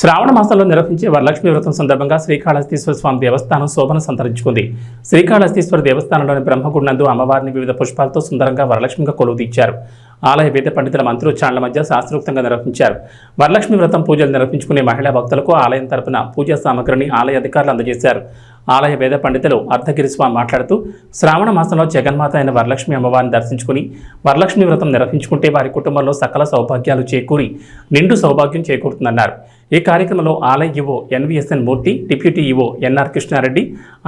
శ్రావణ మాసంలో నిర్వహించే వరలక్ష్మి వ్రతం సందర్భంగా శ్రీకాళహస్తీశ్వర స్వామి దేవస్థానం శోభను సంతరించుకుంది. శ్రీకాళహస్తీశ్వర దేవస్థానంలోని బ్రహ్మగుడినందు అమ్మవారిని వివిధ పుష్పాలతో సుందరంగా వరలక్ష్మిగా కొలువుదీర్చారు ఆలయ వేద పండితుల మంత్రోచ్చారణల మధ్య శాస్త్రోక్తంగా నిర్వహించారు. వరలక్ష్మి వ్రతం పూజలు నిర్వహించుకునే మహిళా భక్తులకు ఆలయం తరపున పూజా సామగ్రిని ఆలయ అధికారులు అందజేశారు. ఆలయ వేద పండితులు అర్ధగిరిస్వామి మాట్లాడుతూ శ్రావణ మాసంలో జగన్మాత అయిన వరలక్ష్మి అమ్మవారిని దర్శించుకుని వరలక్ష్మి వ్రతం నిర్వహించుకుంటే వారి కుటుంబంలో సకల సౌభాగ్యాలు చేకూరి నిండు సౌభాగ్యం చేకూరుతుందన్నారు. ఈ కార్యక్రమంలో ఆలయ EO NVSN Murthy deputy EO NR Krishna Reddy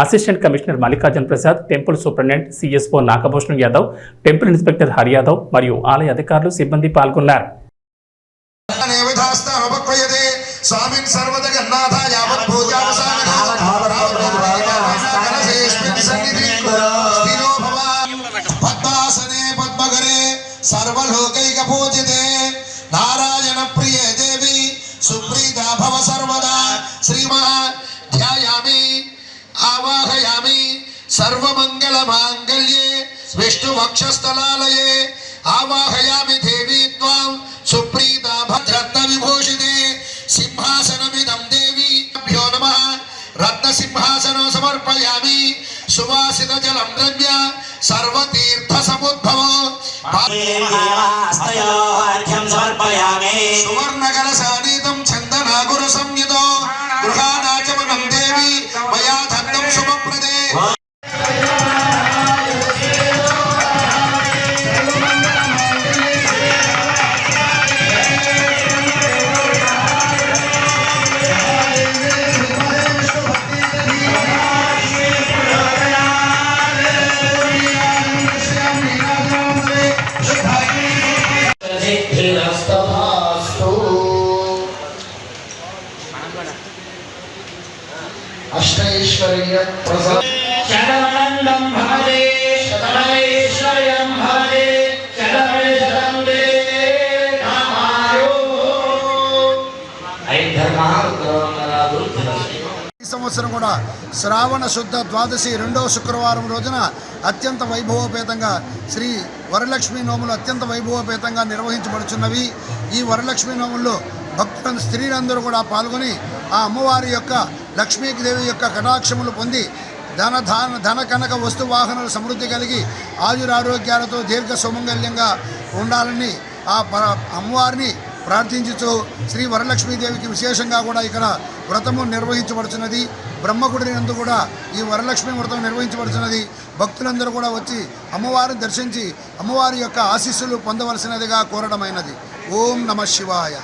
assistant commissioner Mallikarjun Prasad temple superintendent CSO Nagabhushan Yadav temple inspector Hari Yadav మరియు ఆలయ అధికారులు సిబ్బంది పాల్గొన్నారు. సర్వలోకైక పూజితే నారాయణ ప్రియ దేవి సుప్రీత భవ సర్వదా శ్రీమా ధ్యాయామి ఆవాహయామి సర్వమంగళ మాంగళ్యే విష్ణు వక్షస్థలాలయే ఆవాహయామి దేవి త్వాం సుప్రీత భద్రత్న విభూషితే సింహాసనమిదం దేవి అభ్యో నమ రత్న సింహాసనం సమర్పయామి సువాసిత జలం ద్రవ్య సర్వతీర్థ సముద్భవ అర్ఘ్యం సిద్ధిరస్తమాస్తు అష్టైశ్వర్య ప్రసాద సంవత్సరం కూడా శ్రావణ శుద్ధ ద్వాదశి రెండవ శుక్రవారం రోజున అత్యంత వైభవోపేతంగా శ్రీ వరలక్ష్మి నోములు అత్యంత వైభవపేతంగా నిర్వహించబడుచున్నవి. ఈ వరలక్ష్మి నోముల్లో భక్తుల స్త్రీలందరూ కూడా పాల్గొని ఆ అమ్మవారి యొక్క లక్ష్మీదేవి యొక్క కటాక్షములు పొంది ధన ధాన ధన కనక వస్తు వాహనాలు సమృద్ధి కలిగి ఆయురారోగ్యాలతో దీర్ఘ సుమంగళ్యంగా ఉండాలని ఆ పర- అమ్మవారిని ప్రార్థించుతూ శ్రీ వరలక్ష్మీదేవికి విశేషంగా కూడా ఇక్కడ వ్రతము నిర్వహించబడుచున్నది. బ్రహ్మగుడి నందు కూడా ఈ వరలక్ష్మి వ్రతం నిర్వహించబడుచున్నది. భక్తులందరూ కూడా వచ్చి అమ్మవారిని దర్శించి అమ్మవారి యొక్క ఆశీస్సులు పొందవలసినదిగా కోరడమైనది. ఓం నమ శివాయ.